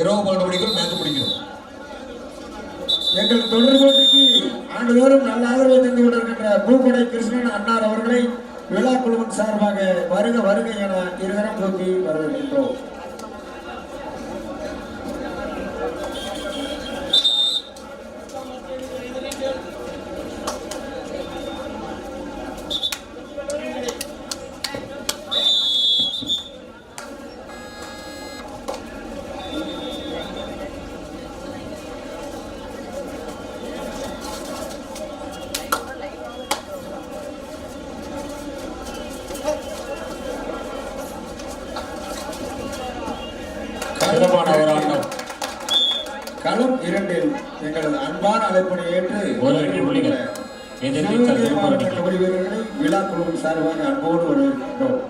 இரவு பன்னெண்டு மணிக்குள் மேட்ச் முடிக்கணும் எங்கள் தொடர் போட்டிக்கு ஆண்டுதோறும் நல்ல ஆதரவை தந்து கொண்டிருக்கின்ற பூப்படை கிருஷ்ணன் அன்னார் அவர்களை விழா குழுவின் சார்பாக வருக வருக என இருதரம் போக்கி வரவேற்கின்றோம் சிறப்பான ஒரு ஆட்டம் களம் இரண்டில் எங்களது அன்பான அழைப்பினை ஏற்று மாவட்ட கபடி வீரர்களை விழா குழுவின் சார்பாக அன்போடு வரவேற்கின்றோம்.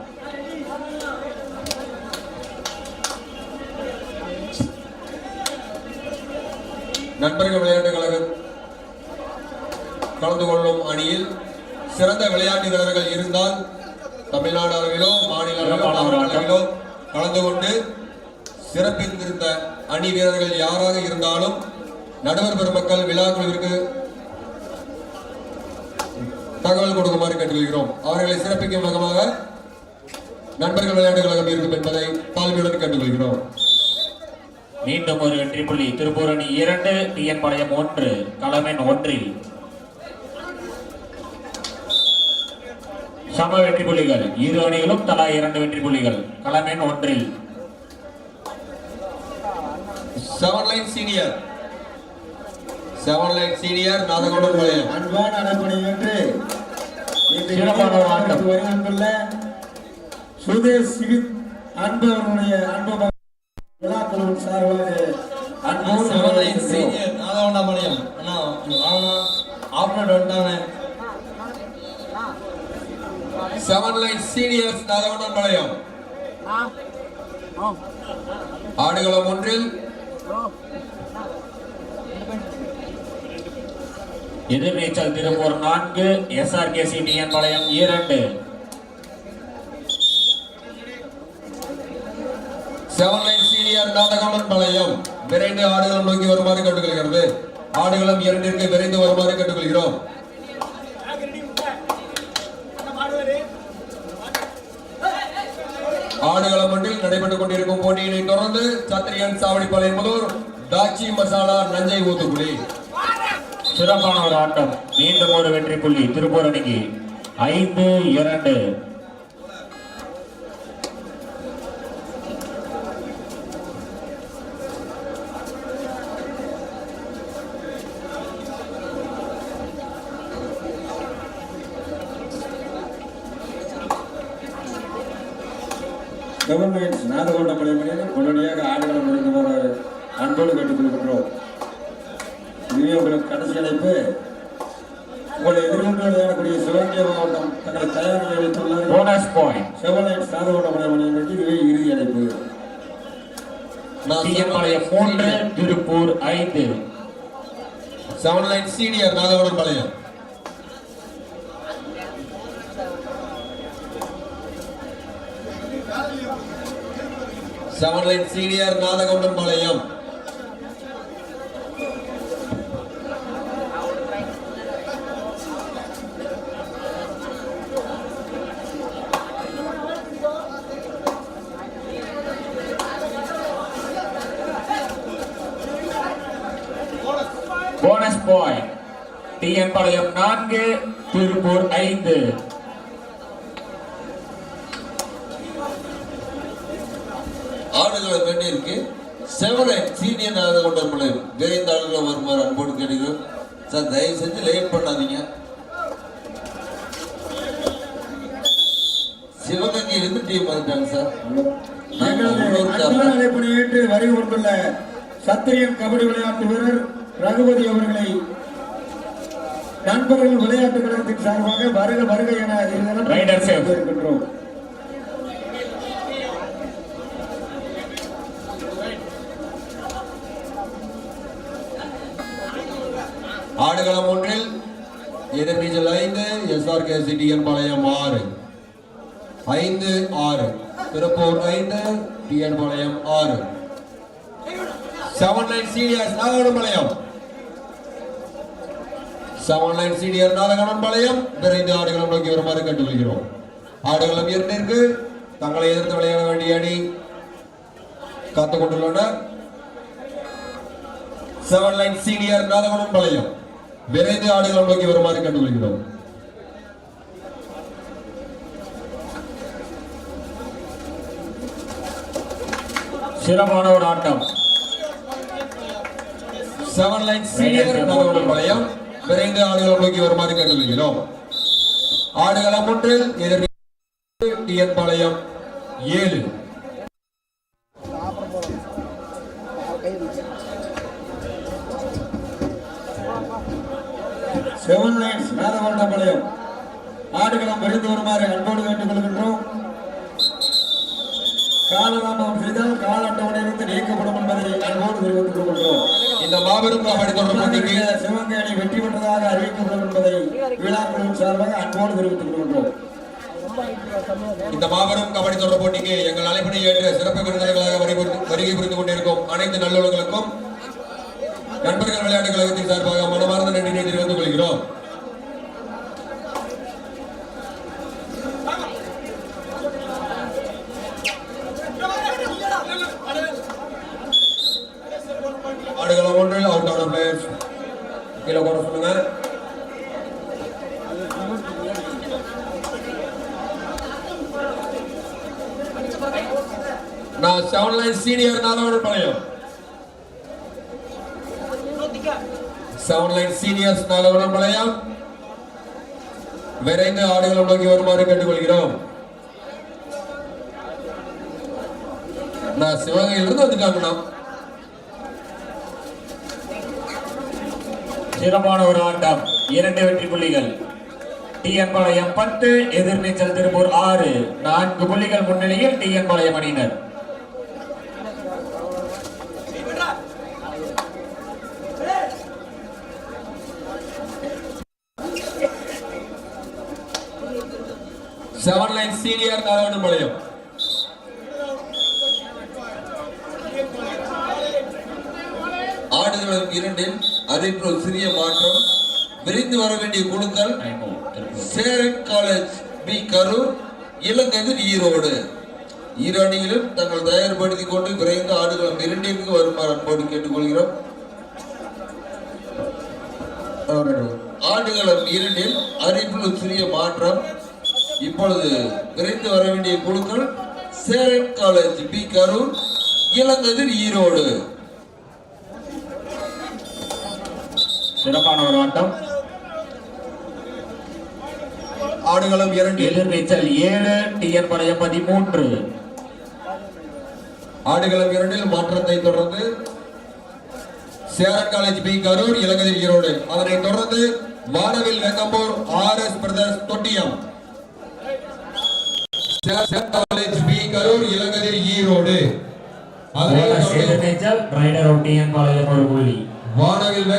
நண்பர்கள் விளையாட்டு கழகம் கலந்து கொள்ளும் அணியில் சிறந்த விளையாட்டு வீரர்கள் இருந்தால் தமிழ்நாடு அளவிலோ மாநில. அளவிலோ கலந்து கொண்டு சிறப்பித்திருந்த அணி வீரர்கள் யாராக இருந்தாலும் நடுவர் பெருமக்கள் விழாக்குழுவிற்கு தகவல் கொடுக்குமாறு கேட்டுக்கொள்கிறோம். அவர்களை சிறப்பிக்கும் விதமாக நண்பர்கள் விளையாட்டு கழகம் இருக்கும் என்பதை தாழ்மையுடன் கேட்டுக்கொள்கிறோம். மீண்டும் ஒரு வெற்றி புள்ளி. திருப்பூர் அணி இரண்டு டிஎன் பாளையம் ஒன்று களமென் ஒன்றில். சம வெற்றி புள்ளிகள். இரு அணிகளும் தலா இரண்டு வெற்றி புள்ளிகள். களமெண் ஒன்றில். Seven line senior seven line senior Nathakodan Palayam அன்பான ஏற்று இன்று சிறப்பான ஒரு ஆட்டம். வருகின்ற சுதேஷ் சிவித் அன்பு அவர்களுடைய அன்பு மகன் விழா குழுவின் சார்பாக அன்போடு seven line. Senior Nathavanda Palayam அண்ணா ஆப்ரேட் வந்துட்டானே. Seven line seniors Nathakodan Palayam ஆடுகளம் ஒன்றில் எதிர்நீச்சல் திருப்பூர் நான்கு எஸ்ஆர்கேசி டிஎன் பாளையம் இரண்டு. Seven line senior Nadakaman Palayam. விரைந்து ஆடுகளம் நோக்கி வருமாறு கேட்டுக்கொள்கிறது. ஆடுகளம் இரண்டிற்கு விரைந்து வருமாறு கேட்டுக்கொள்கிறோம். ஆடுகளம் ஒன்றில் நடைபெற்றுக் கொண்டிருக்கும் போட்டியினை தொடர்ந்து சத்திரியன் சாவடிப்பாளையம் முதல் தாச்சி மசாலா நஞ்சை ஊத்துக்குழி. சிறப்பான ஒரு ஆட்டம். மீண்டும் ஒரு வெற்றி புள்ளி திருப்பூர் அணிக்கு ஐந்து இரண்டு. கவர்மெண்ட் நாதகோண்ட பழையமணியில் உடனடியாக ஆடுகளம் முடிந்து வர அன்போடு கேட்டுக்கொள்கின்றோம். இதுவே உங்களுக்கு கடைசி அழைப்பு உங்களை எதிர்கொண்டு விளையாடக்கூடிய சிவகங்கை மாவட்டம் தங்களை தயார் நிலையில் வைத்துள்ளார் போனஸ் பாயிண்ட் செவலைட் நாதகோண்ட பழையமணியில் இதுவே இறுதி அழைப்பு. மூன்று திருப்பூர் ஐந்து. Seven line senior Nathakodan Palayam. Seven senior Nathagoundan Palayam bonus point TN Palayam நான்கு திருப்பூர் ஐந்து ஆடுகளம் வேண்டியிருக்கு லைன் சீனியர் நாதகவுண்டன் பாளையம் விரைந்த ஆடுகளம் வருமாறு அன்போடு கேட்கிறோம் சார் தயவு செஞ்சு லேட் பண்ணாதீங்க. சிவகங்கையிலிருந்து டீம் வந்துட்டாங்க சார். வருகை கொண்டுள்ள சத்திரியன் கபடி விளையாட்டு வீரர் ரகுபதி அவர்களை நண்பர்கள் விளையாட்டு கழகத்தின் சார்பாக வருக வருக என. இருக்கின்றோம் ஆடுகளம் ஒன்றில் எதிர்நீச்சல் ஐந்து எஸ்ஆர்கே சிடிஎன் பாளையம் ஆறு. ஐந்து ஆறு. திருப்பூர் ஐந்து டிஎன் பாளையம் ஆறு. Seven nine seniors Nagavanampalayam seven nine senior Nagavanampalayam விரைந்து ஆடுகளம் நோக்கி வருமாறு கேட்டுக்கொள்கிறோம். ஆடுகளம் இரண்டிற்கு தங்களை எதிர்த்து விளையாட வேண்டிய அணி காத்துக் கொண்டுள்ளனர் செவன் லைன் சீனியர் நாதகுணம்பாளையம் விரைந்து ஆடுகளம் நோக்கி வருமாறு கேட்டுக்கொள்கிறோம். சிறப்பான ஒரு ஆட்டம். செவன் லைன் சீனியர் நாதகுணம்பாளையம் விரைந்து ஆடுகளம் நோக்கி வருமாறு கேட்டுக்கொள்கிறோம். ஆடுகளம் ஒன்றில் எதிர் டிஎன் பாளையம் ஏழு. செவன் லைன்ஸ் நாதகோட்டபாளையம் ஆடுகளம் விரைந்து வருமாறு அன்போடு கேட்டுக் கொள்கின்றோம் காலதாமதம் செய்தால் கால அட்டவணையிலிருந்து நீக்கப்படும் என்பதை அன்போடு தெரிவித்துக் கொள்கின்றோம். இந்த மாபெரும் கபடி தொடர் போட்டிக்கு சிவகங்கை அணி வெற்றி பெற்றதாக அறிவிக்கப்படும் என்பதை விழாக்குழுவின் சார்பாக அன்போடு தெரிவித்துக் கொள்கின்றோம். இந்த மாபெரும் கபடி தொடர் போட்டிக்கு எங்கள் அழைப்பினை ஏற்று சிறப்பு விருந்தினர்களாக வருகை புரிந்து கொண்டிருக்கும் அனைத்து நல்லுறவுகளுக்கும் நண்பர்கள் விளையாட்டு கழகத்தின் சார்பாக மனமார்ந்த நன்றியை தெரிவித்துக் கொள்கிறோம். ஆடுகளம் ஒன்றில் அவுட் ஆன பிளேயர்ஸ் கீழே போட சொல்லுங்க. நான் seven line senior Nalavan Palayam seven line seniors Nalavan Palayam விரைந்து ஆடுகளை நோக்கி வருமாறு கேட்டுக்கொள்கிறோம். நான் சிவகங்கையிலிருந்து வந்துட்டாங்கண்ணா சிறப்பான ஒரு ஆட்டம். இரண்டு வெற்றி புள்ளிகள். டிஎன் பாளையம் பத்து எதிர்நீச்சல் திருப்பூர் ஆறு. நான்கு புள்ளிகள் முன்னிலையில் டிஎன் பாளையம் அணியினர். சிடிஆர் நாராயணபாளையம். சீனியர் ஆடுகளம் இரண்டில் அறிவிப்பு ஒரு சிறிய மாற்றம். விரிந்து வர வேண்டிய குழுக்கள் சேரன் காலேஜ் பி கரூர் இளங்கதிர் ஈரோடு. இரு அணியிலும் தங்கள் தயார்படுத்திக் கொண்டு விரைந்து ஆடுகளம் இரண்டிற்கு வருமாறு அன்போடு கேட்டுக்கொள்கிறோம். ஆடுகளம் இரண்டில் அறிவிப்பில் சிறிய மாற்றம். இப்பொழுது விரைந்து வர வேண்டிய குழுக்கள் சேரன் காலேஜ் பி கரூர் இளங்கதிர் ஈரோடு. சிறப்பான ஒரு ஆட்டம். ஆடுகளம் இரண்டில் எதிர்நீச்சல் ஏழு டிஎன் பாளையம் பதிமூன்று. ஆடுகளம் இரண்டில் மாற்றத்தை தொடர்ந்து சேரன் காலேஜ் பி கரூர் இலங்கதிர் ஈரோடு. அதனைத் தொடர்ந்து Vanavil Vengambur R S brothers Thottiyam. College B Karur Ilangathir Erode Ethirneechal rider ஒரு புள்ளி. வானவில்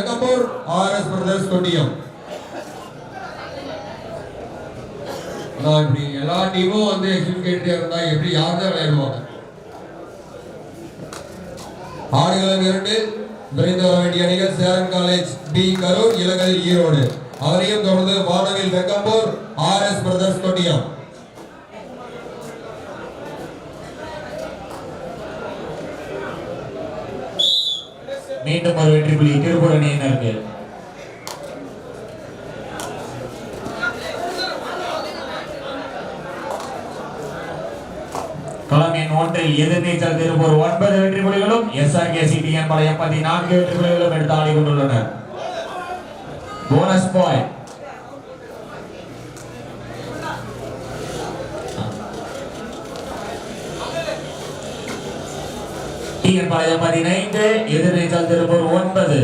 எஸ் பிரதர்ஸ் தொட்டியம். நான் இப்படி எல்லா டீமும் வந்து எக்ஸிபிட் இருந்தா எப்படி யார் தான் விளையாடுவாங்க? ஆடுகளம் இரண்டு விரைந்து வர வேண்டிய அணிகள் சேரன் காலேஜ் பி கரூர் இலங்கதிர் ஈரோடு அவரையும் தொடர்ந்து Vanavil Vengambur R S brothers Thottiyam. மீண்டும் ஒரு வெற்றி புள்ளி திருப்பூர் அணியினருக்கு களம் ஒன்றில் எதிர்நீச்சல் திருப்பூர் ஒன்பது வெற்றி புள்ளிகளும் எஸ்ஆர்கே சிடிஎன் பழைய பதினான்கு வெற்றி புலிகளும் எடுத்து ஆடிக்கொண்டுள்ளனர் போனஸ் பாயிண்ட் டிஎன் பாளையம் பதினைந்து எதிர்நீச்சல் திருப்பூர் ஒன்பது.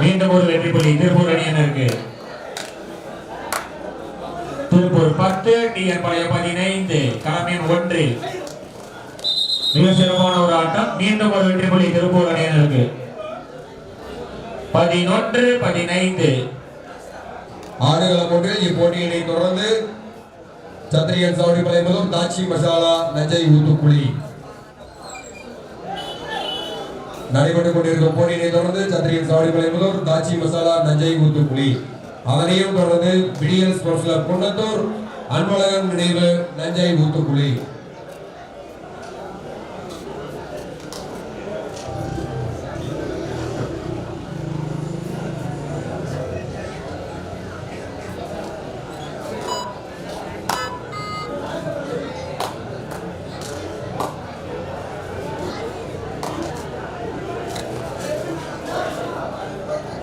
மீண்டும் ஒரு வெற்றி புள்ளி திருப்பூர் அணியினருக்கு திருப்பூர் பத்து டிஎன் பாளையம் பதினைந்து களமின் ஒன்றில். மிக சிறப்பான ஒரு ஆட்டம். மீண்டும் ஒரு வெற்றி புள்ளி திருப்பூர் அணியினருக்கு பதினொன்று பதினைந்து. ஆடுகளம் ஒன்றில் இப்போட்டியினை தொடர்ந்து சத்திரியன் சவுடி மலைமுதல் தாச்சி மசாலா நஜை ஊத்துக்குழி. நடைபெற்றுக் கொண்டிருக்கும் போட்டியினை தொடர்ந்து சத்திரியன் சாவடி மலைமுதல் தாச்சி மசாலா நஞ்சை ஊத்துக்குழி. அதனையும் தொடர்ந்து விடியல் ஸ்போர்ட்ஸ் கிளப் குன்னத்தூர் அன்பழகன் நினைவு நஞ்சை ஊத்துக்குழி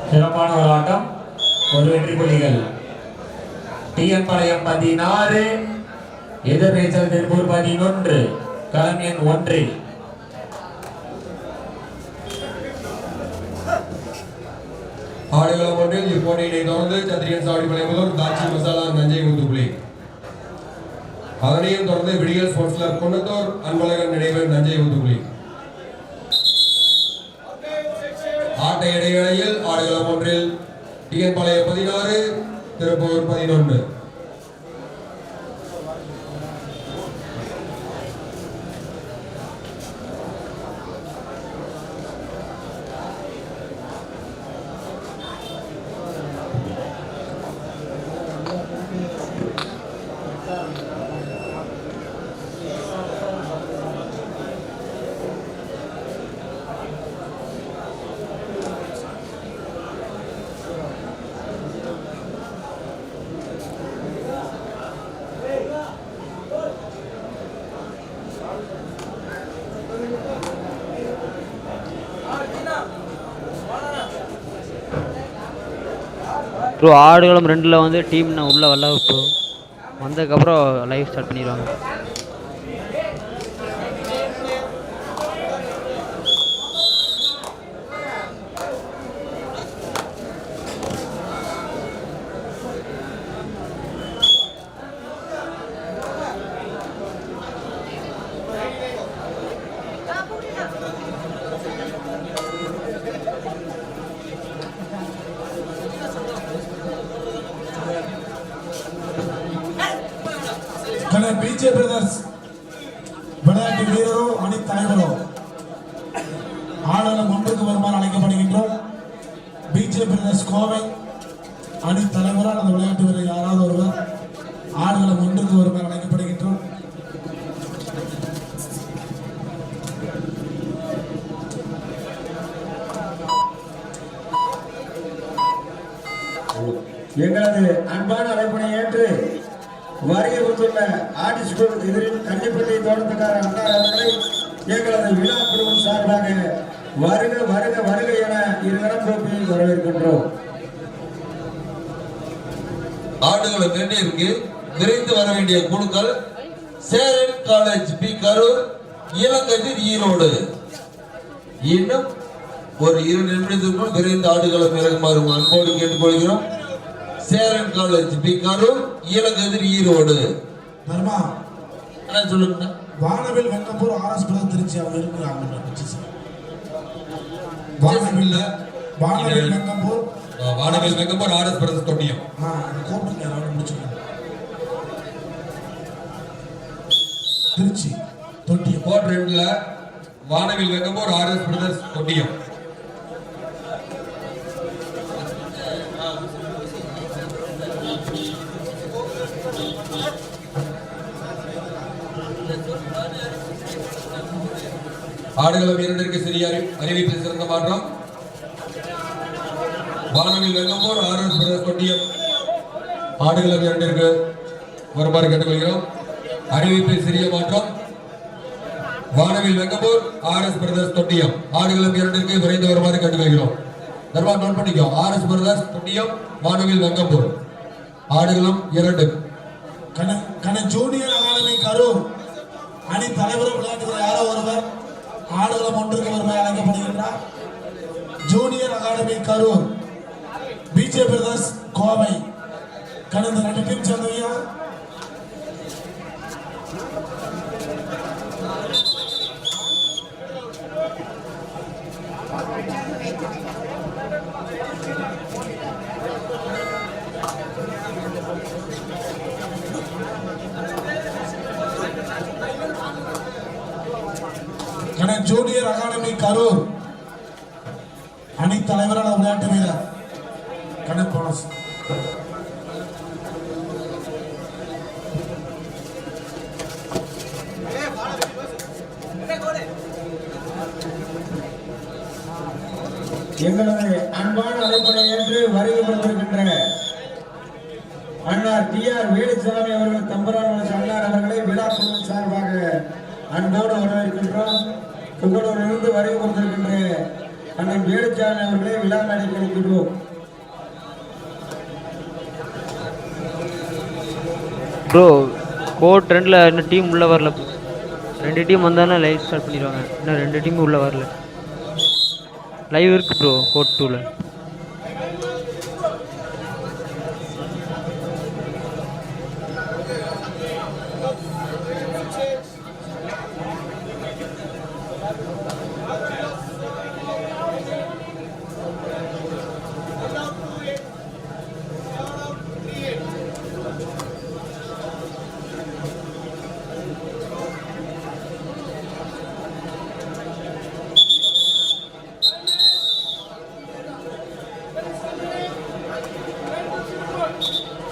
சிறப்பான ஒரு ஆட்டம் ஒரு வெற்றி புள்ளிகள் டிஎன் பாளையம் பதினாறு எதிர்நீச்சல் திருப்பூர் பதினொன்று களம் எண் ஒன்றில் ஆடுகளம் ஒன்றில் இப்போட்டியினை தொடர்ந்து சத்திரியன் சாவடி பழையமுதூர் தாச்சி மசாலா நஞ்சை முத்துப்புலி. அதனையும் தொடர்ந்து விடியல் ஸ்போர்ட்ஸ் கிளப் குன்னத்தூர் அன்பழகன் நினைவு நஞ்சை முத்துப்புலி. ஆட்ட இடைவேளையில் ஆடுகளம் ஒன்றில் டிஎன் பாளையம் பதினாறு திருப்பூர் பதினொன்று. ப்ரோ ஆடுகளம் ரெண்டில் வந்து டீம் நான் உள்ளே வரல இப்போ வந்ததுக்கப்புறம் லைவ் ஸ்டார்ட் பண்ணிடுவாங்க. கண்ண பிஜே பிரதர்ஸ் விளையாட்டு வீரரோ அணி தலைவரோ ஆளுநர் ஒன்றுக்கு வருமாறு அழைக்கப்படுகின்றோம். பிஜே பிரதர்ஸ் கோவை அணி தலைவரால் அந்த விளையாட்டு வீரர் யாராவது ஒருவர் ஆளுநர் ஒன்றுக்கு வருமாறு அழைக்கப்படுகின்றோம். எங்களது அன்பான அழைப்பினை ஏற்று வருகை கொடுத்துள்ள ஆடி ஸ்கூல் எதிரில் கன்னிப்பட்டி தோட்டத்துக்கார அண்ணா அவர்களை எங்களது விழா குழுவின் சார்பாக வருக வருக வருக என இருகரம் கூப்பி வரவேற்கின்றோம். ஆடுகள நிர்ணயிற்கு விரைந்து வர வேண்டிய குழுக்கள் சேரன் காலேஜ் பி கரூர் இளங்கதிர் ஈரோடு. இன்னும் ஒரு இரு நிமிடத்திற்குள் விரைந்து ஆடுகளை இறங்குமாறு அன்போடு கேட்டுக்கொள்கிறோம். சேரன் காலேஜ் பி கரூர் இளங்கதிர் ஈரோடு தர்மா என்ன சொல்லுங்க வானவில் வெங்கப்பூர் ஆர்எஸ் பிரதர் திருச்சி அவங்க இருக்கிறாங்க வானவில் வானவில் வெங்கப்பூர் வானவில் வெங்கப்பூர் ஆர்எஸ் பிரதேச தொட்டியம் யாராவது முடிச்சுக்கோங்க திருச்சி தொட்டியம் கோட் ரெண்டுல வானவில் வெங்கப்பூர் ஆர்எஸ் பிரதர்ஸ் தொட்டியம் ஆடுகளம் இரண்டிற்கு சிறிய அறி- அறிவிப்பில் சிறந்த மாற்றம். வானவில் வெங்கப்பூர் ஆர்எஸ் பிரதர்ஸ் தொட்டியம் ஆடுகளம் இரண்டிற்கு வருமாறு கேட்டுக்கொள்கிறோம். அறிவிப்பில் சிறிய மாற்றம். Vanavil Vengappur R S brothers Thottiyam. ஆடுகளம் இரண்டிற்கு விரைந்து வருமாறு கேட்டுக்கொள்கிறோம். தர்மா நோட் பண்ணிக்கோ. R S brothers Thottiyam Vanavil Vengappur ஆடுகளம் இரண்டு. கன கன ஜூனியர் அகாடமி கரூர். அணி தலைவரும் விளையாட்டுகிற யாரோ ஒருவர். ஆடுகளம் ஒன்றுக்கு ஒருவர் அழைக்கப்படுகின்றார் junior academy Karur. PJ brothers Kovai. கடந்த ரெண்டு டீம் சேர்ந்தவங்க கண்ணன் ஜூனியர் அகாடமி கரூர் அணி தலைவரான விளையாட்டு வீரர் கடன் போனஸ். எங்களது அன்பான அழைப்பை என்று வருகை கொடுத்திருக்கின்ற அண்ணார் டி ஆர் வேலுசாமி அவர்கள் தம்பரான அண்ணார் அவர்களை விழா குழு சார்பாக அன்போடு வரவேற்கின்றோம் வரைவு கொடுத்திருக்கின்ற அண்ணன் வேலுசாமி அவர்களே விழா நடைபெறுகின்றோம் ப்ரோ கோட் ரெண்டில் இன்னும் டீம் உள்ளே வரல. ரெண்டு டீம் வந்தாலும் லைவ் ஸ்டார்ட் பண்ணிடுவாங்க. இன்னும் ரெண்டு டீம் உள்ளே வரல. லைவ் இருக்கு ப்ரோ கோட் டூவில்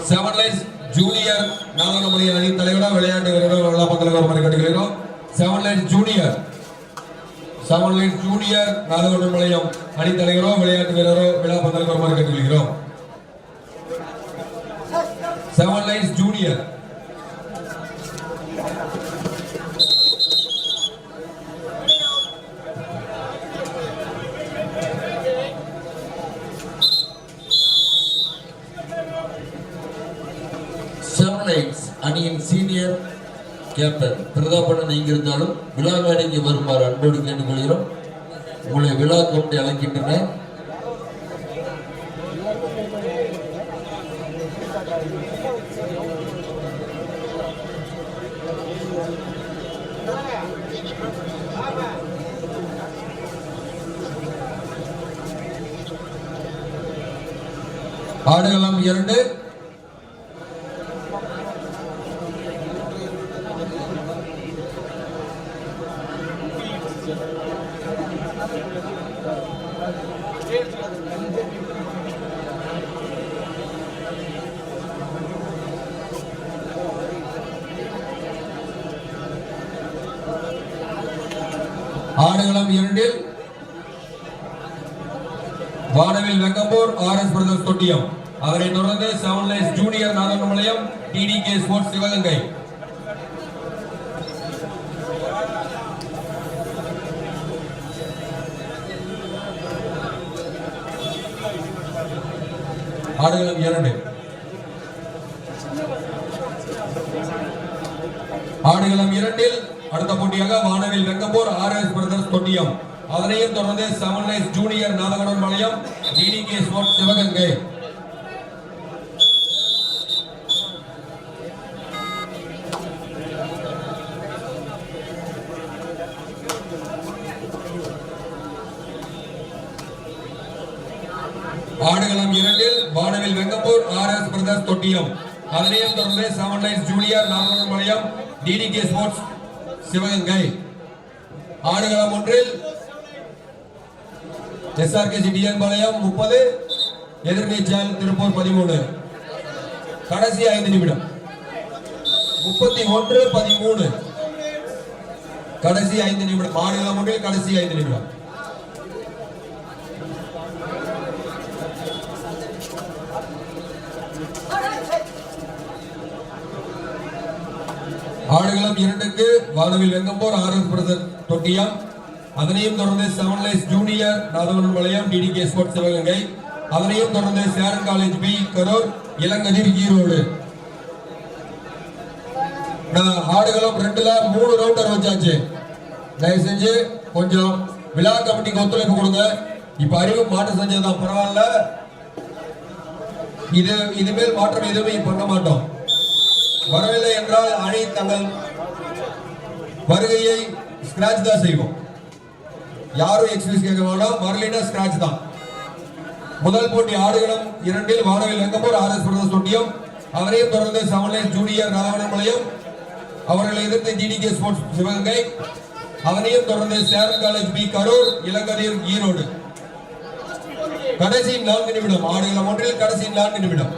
செவன் லைன்ஸ் ஜூனியர் நாகனமணி அணி தலைவராக விளையாட்டு வீரர்கள் விழா பந்தலுக்கு வருமாறு கேட்டுக்கிறோம் seven lines junior seven lines junior Naganamalaiyam அணி தலைவரோ விளையாட்டு வீரரோ விழா பந்தலுக்கு வருமாறு கேட்டுக்கொள்கிறோம் seven lines junior seven lines அணியின் சீனியர் கேப்டன் பிரதாபடன் எங்கிருந்தாலும் விழா மேடைக்கு வருமாறு அன்போடு கேட்டுக்கொள்கிறோம். உங்களை விழா கொண்டு அழைக்கின்றன ஆடுகளம் இரண்டு ஆடுகளம் இரண்டில் Vanavil Vengambur R S brothers Thottiyam அதனைத் தொடர்ந்து seven lines junior Nagamalaiyam TTK sports Sivaganga ஆடுகளம் இரண்டு. ஆடுகளம் இரண்டில் அடுத்த போட்டியாக Vanavil Vengappur R S brothers Thottiyam. அதனையும் தொடர்ந்து seven lines junior Nathakanur TT TTK sports Sivaganga ஆடுகளம் இரண்டில் Vanavil Vengappur R S brothers அதனையும் தொடர்ந்து seven lines junior Nagaman Malaiyam TTK sports Sivaganga. ஆடுகளம் ஒன்றில் எஸ்ஆர்கேசி டிஎன் பாளையம் முப்பது எதிர்நீச்சல் திருப்பூர் பதிமூணு. கடைசி ஐந்து நிமிடம். முப்பத்தி ஒன்று பதிமூணு. கடைசி ஐந்து நிமிடம். ஆடுகளம் ஒன்றில் கடைசி ஐந்து நிமிடம். ஆடுகளம் இரண்டுக்கு Vanavil Vengambor R S brother Thottiyam அதனையும் தொடர்ந்து செவன் லைஸ் ஜூனியர் நாதவன் வளையம் டிடிகே ஸ்போர்ட்ஸ் சிவகங்கை. அதனையும் தொடர்ந்து சேரன் காலேஜ் பி கரூர் இளங்கதிர் ஈரோடு. நான் ஆடுகளம் ரெண்டுல மூணு ரவுண்டர் வச்சாச்சு. தயவு செஞ்சு கொஞ்சம் விழா கமிட்டிக்கு ஒத்துழைப்பு கொடுங்க. இப்ப அறிவு மாற்றம் செஞ்சதுதான். பரவாயில்ல. இது இதுமேல் மாற்றம் எதுவுமே பண்ண மாட்டோம். வரவில்லை என்றால் அணி தங்கள் வருகையை ஸ்கிராச் தான் செய்வோம். யாரும் எக்ஸ்கியூஸ் கேட்க வேண்டாம். வரலைன்னா ஸ்கிராச் தான். முதல் போட்டி ஆடுகளம் இரண்டில் வானவில் வெங்கப்பூர் ஆர் எஸ் பிரதேஷ் தொட்டியம் அவரையும் தொடர்ந்து சமநிலை ஜூனியர் ராவணமலையம் அவர்களை எதிர்த்து ஜிடிகே ஸ்போர்ட்ஸ் சிவகங்கை. அவனையும் தொடர்ந்து சேரன் காலேஜ் பி கரூர் இளங்கதிர் ஈரோடு. கடைசி நான்கு நிமிடம் ஆடுகளம் ஒன்றில் கடைசி நான்கு நிமிடம்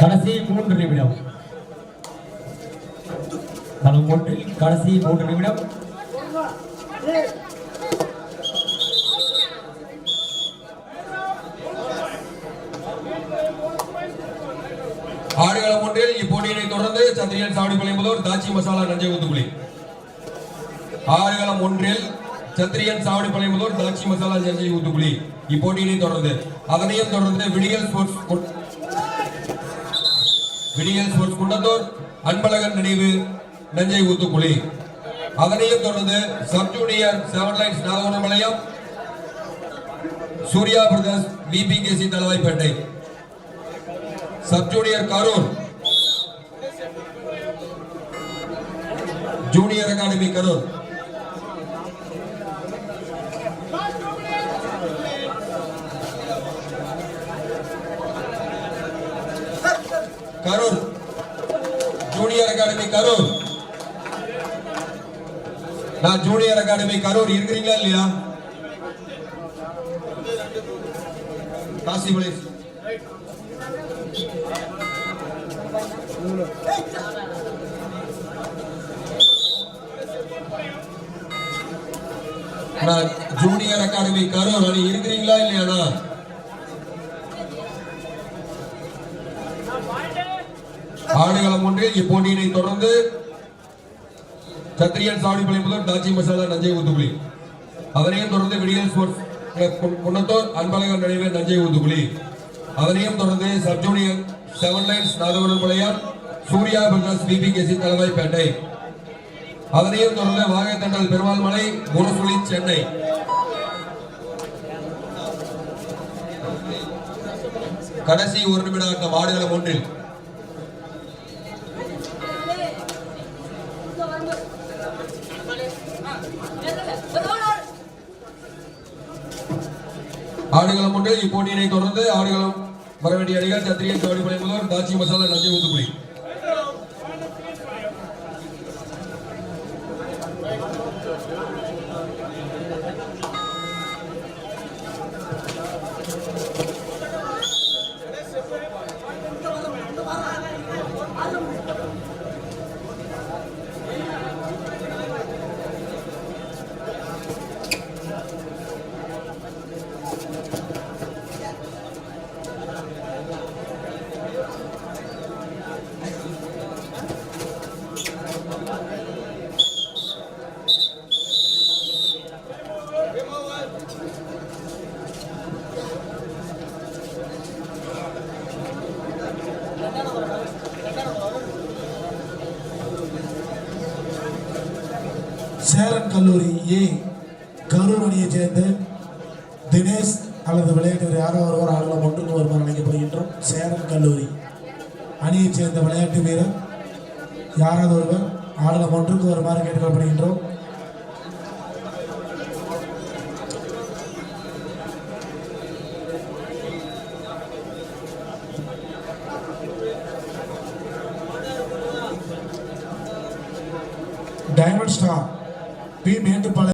கடைசி மூன்று நிமிடம் களம் ஒன்றில் கடைசி மூன்று நிமிடம். ஆடுகளம் ஒன்றில் இப்போட்டியினை தொடர்ந்து சந்திரியன் சாவடிப்பள்ளி முதல்வர் தாச்சி மசாலா நஞ்சை ஊத்துக்குழி. ஆடுகளம் ஒன்றில் சந்திரியன் சாவடிப்பள்ளி முதல்வர் தாச்சி மசாலா நஞ்சை ஊத்துக்குழி. இப்போட்டியினை தொடர்ந்து அதனையும் தொடர்ந்து விடியல் ஸ்போர்ட்ஸ் விடியல் ஸ்போர்ட்ஸ் குண்டத்தூர் அன்பழகன் நினைவு நஞ்சை ஊத்துக்குழி அதனையும் தொடர்ந்து sub junior seven lines Nagavanamalaiyam Surya brothers VPKC Thalavaipettai sub junior Karur junior academy Karur. Karur junior academy Karur. நான் ஜூனியர் அகாடமி கரூர் இருக்கிறீங்களா இல்லையா? காசி மலேஷ் நான் ஜூனியர் அகாடமி கரூர் அணி இருக்கிறீங்களா இல்லையாண்ணா ஆடுகளம் ஒன்றில் இப்போட்டியினை தொடர்ந்து சத்திரியன் சாவடிப்பள்ளி முதல் டாச்சி மசாலா நஞ்சை ஊத்துக்குழி அதனையும் தொடர்ந்து விடியல் ஸ்போர்ட்ஸ் குன்னத்தோர் அன்பழகர் குன்னத்தூர் அன்பழகன் நினைவு நஞ்சை ஊத்துக்குழி அதனையும் தொடர்ந்து sub junior seven lines Nathavanam Pillaiyar Surya Prakash BPKC Thalaivaipettai அதனையும் தொடர்ந்து வாகைத்தண்டல் பெருமாள் மலை முரசுலி சென்னை. கடைசி ஒரு நிமிட ஆட்டம் ஆடுகளம் ஒன்றில் ஆடுகளம் ஒன்றில் இப்போட்டியினை தொடர்ந்து ஆடுகளம் வர வேண்டிய அணிகள் சத்திரியன் சாவடிப்படை முதல்வர் தாச்சி மசாலா நஞ்சை ஊத்துக்குடி.